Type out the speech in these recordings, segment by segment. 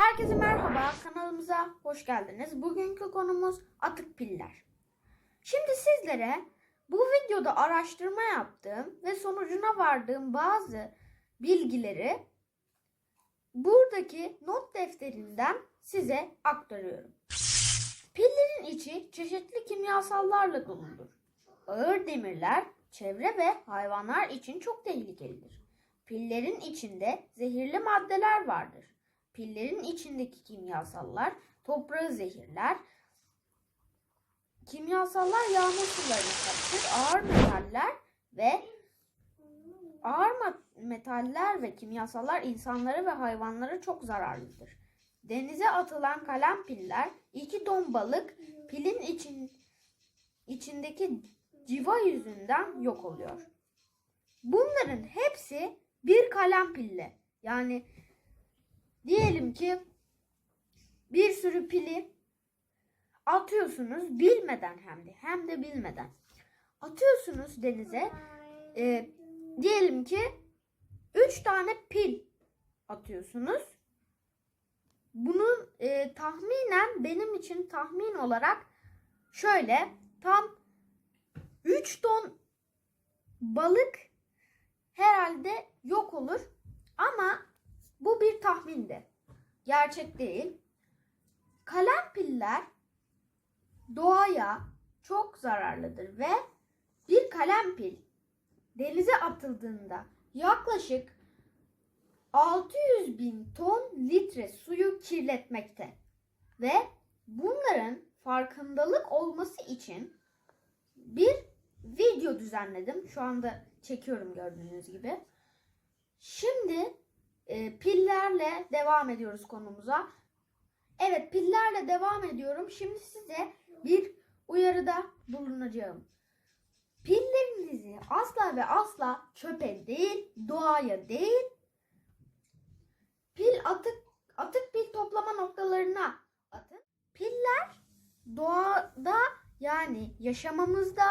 Herkese merhaba, kanalımıza hoş geldiniz. Bugünkü konumuz atık piller. Şimdi sizlere bu videoda araştırma yaptığım ve sonucuna vardığım bazı bilgileri buradaki not defterinden size aktarıyorum. Pillerin içi çeşitli kimyasallarla doludur. Ağır demirler çevre ve hayvanlar için çok tehlikelidir. Pillerin içinde zehirli maddeler vardır. Pillerin içindeki kimyasallar toprağı zehirler. Kimyasallar yağmur sularına karışır. Ağır metaller ve ağır metaller ve kimyasallar insanlara ve hayvanlara çok zararlıdır. Denize atılan kalem piller iki ton balık pilin için içindeki civa yüzünden yok oluyor. Bunların hepsi bir kalem pille. Yani diyelim ki bir sürü pili atıyorsunuz bilmeden hem de hem de bilmeden atıyorsunuz denize. Ee, diyelim ki 3 tane pil atıyorsunuz. Bunun e, tahminen benim için tahmin olarak şöyle tam 3 ton balık herhalde yok olur ama bu bir tahmindi. Gerçek değil. Kalem piller doğaya çok zararlıdır ve bir kalem pil denize atıldığında yaklaşık 600 bin ton litre suyu kirletmekte ve bunların farkındalık olması için bir video düzenledim. Şu anda çekiyorum gördüğünüz gibi. Şimdi e, pillerle devam ediyoruz konumuza. Evet pillerle devam ediyorum. Şimdi size bir uyarıda bulunacağım. Pillerinizi asla ve asla çöpe değil, doğaya değil, pil atık atık pil toplama noktalarına atın. Piller doğada yani yaşamamızda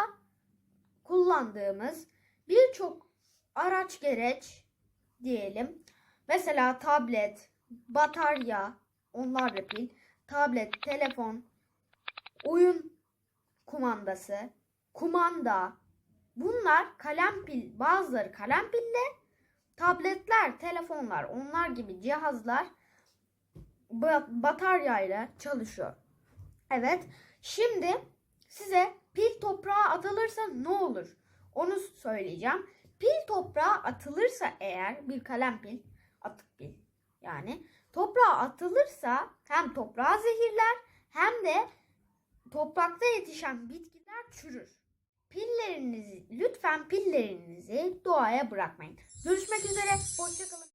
kullandığımız birçok araç gereç diyelim. Mesela tablet, batarya, onlar da pil, tablet, telefon, oyun kumandası, kumanda. Bunlar kalem pil, bazıları kalem pille, tabletler, telefonlar, onlar gibi cihazlar ba- bataryayla çalışıyor. Evet, şimdi size pil toprağa atılırsa ne olur? Onu söyleyeceğim. Pil toprağa atılırsa eğer bir kalem pil, atık pil yani toprağa atılırsa hem toprağı zehirler hem de toprakta yetişen bitkiler çürür. Pillerinizi lütfen pillerinizi doğaya bırakmayın. Görüşmek üzere. Hoşçakalın.